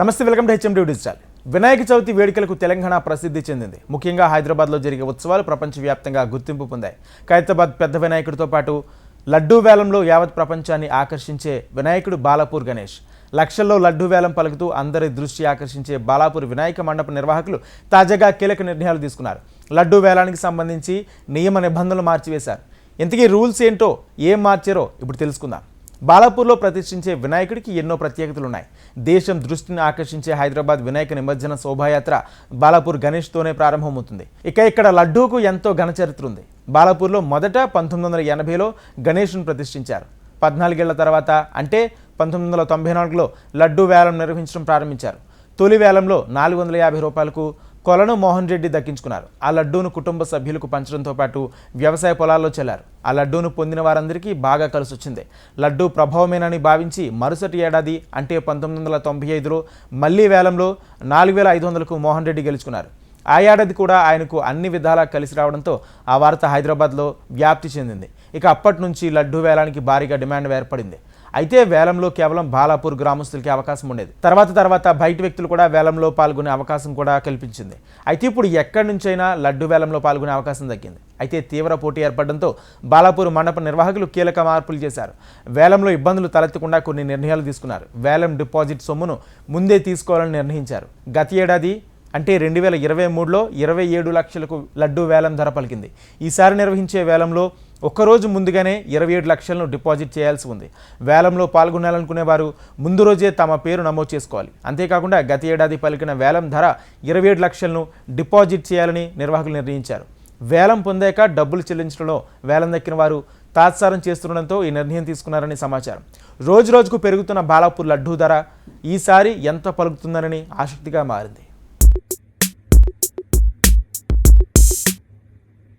నమస్తే welcome to HMD digital. Vinayaka Chavithi వేడుకలకు తెలంగాణ ప్రసిద్ధి చెందింది. ముఖ్యంగా హైదరాబాద్లో జరిగే ఉత్సవాలు ప్రపంచవ్యాప్తంగా గుర్తింపు పొందాయి. ఖైరతాబాద్ పెద్ద వినాయకుడితో పాటు లడ్డూ వేలంలో యావత్ ప్రపంచాన్ని ఆకర్షించే వినాయకుడు బాలాపూర్ గణేష్. లక్షల్లో లడ్డూ వేలం పలుకుతూ అందరి దృష్టి ఆకర్షించే బాలాపూర్ వినాయక మండప నిర్వాహకులు తాజాగా కీలక నిర్ణయాలు తీసుకున్నారు. లడ్డూ వేలానికి సంబంధించి నియమ నిబంధనలు మార్చివేశారు. ఇంతకీ రూల్స్ ఏంటో ఏం మార్చారో ఇప్పుడు తెలుసుకుందాం. బాలాపూర్లో ప్రతిష్ఠించే వినాయకుడికి ఎన్నో ప్రత్యేకతలు ఉన్నాయి దేశం దృష్టిని ఆకర్షించే హైదరాబాద్ వినాయక నిమజ్జన శోభాయాత్ర బాలాపూర్ గణేష్తోనే ప్రారంభమవుతుంది. ఇక ఇక్కడ లడ్డూకు ఎంతో ఘన చరిత్ర ఉంది. బాలాపూర్లో మొదట పంతొమ్మిది వందల ఎనభైలో గణేష్ను ప్రతిష్ఠించారు. పద్నాలుగేళ్ళ తర్వాత అంటే పంతొమ్మిది వందల తొంభై నాలుగులో లడ్డూ వేలం నిర్వహించడం ప్రారంభించారు. తొలి వేలంలో నాలుగు వందల యాభై రూపాయలకు కొలను మోహన్ రెడ్డి దక్కించుకున్నారు. ఆ లడ్డూను కుటుంబ సభ్యులకు పంచడంతో పాటు వ్యవసాయ పొలాల్లో చెల్లారు. ఆ లడ్డూను పొందిన వారందరికీ బాగా కలిసి వచ్చింది లడ్డూ ప్రభావమేనని భావించి మరుసటి ఏడాది అంటే పంతొమ్మిది వందల తొంభై ఐదులో మళ్ళీ వేలంలో నాలుగు వేల ఐదు వందలకు మోహన్ రెడ్డి గెలుచుకున్నారు. ఆ ఏడాది కూడా ఆయనకు అన్ని విధాలా కలిసి రావడంతో ఆ వార్త హైదరాబాద్లో వ్యాప్తి చెందింది. ఇక అప్పటి నుంచి లడ్డూ వేలానికి భారీగా డిమాండ్ ఏర్పడింది. అయితే వేలంలో కేవలం బాలాపూర్ గ్రామస్తులకి అవకాశం ఉండేది. తర్వాత తర్వాత బయట వ్యక్తులు కూడా వేలంలో పాల్గొనే అవకాశం కూడా కల్పించింది. అయితే ఇప్పుడు ఎక్కడి నుంచైనా లడ్డు వేలంలో పాల్గొనే అవకాశం దక్కింది. అయితే తీవ్ర పోటీ ఏర్పడడంతో బాలాపూర్ మండప నిర్వాహకులు కీలక మార్పులు చేశారు. వేలంలో ఇబ్బందులు తలెత్తకుండా కొన్ని నిర్ణయాలు తీసుకున్నారు. వేలం డిపాజిట్ సొమ్మును ముందే తీసుకోవాలని నిర్ణయించారు. గత ఏడాది అంటే రెండు వేల ఇరవై మూడులో ఇరవై ఏడు లక్షలకు లడ్డూ వేలం ధర పలికింది. ఈసారి నిర్వహించే వేలంలో ఒక్కరోజు ముందుగానే ఇరవై ఏడు లక్షలను డిపాజిట్ చేయాల్సి ఉంది. వేలంలో పాల్గొనాలనుకునే వారు ముందు రోజే తమ పేరు నమోదు చేసుకోవాలి. అంతేకాకుండా గత ఏడాది పలికిన వేలం ధర ఇరవై ఏడు లక్షలను డిపాజిట్ చేయాలని నిర్వాహకులు నిర్ణయించారు. వేలం పొందాక డబ్బులు చెల్లించడంలో వేలం దక్కిన వారు తాత్సారం చేస్తుండడంతో ఈ నిర్ణయం తీసుకున్నారని సమాచారం. రోజు రోజుకు పెరుగుతున్న బాలాపూర్ లడ్డూ ధర ఈసారి ఎంత పలుకుతుందనని ఆసక్తిగా మారింది.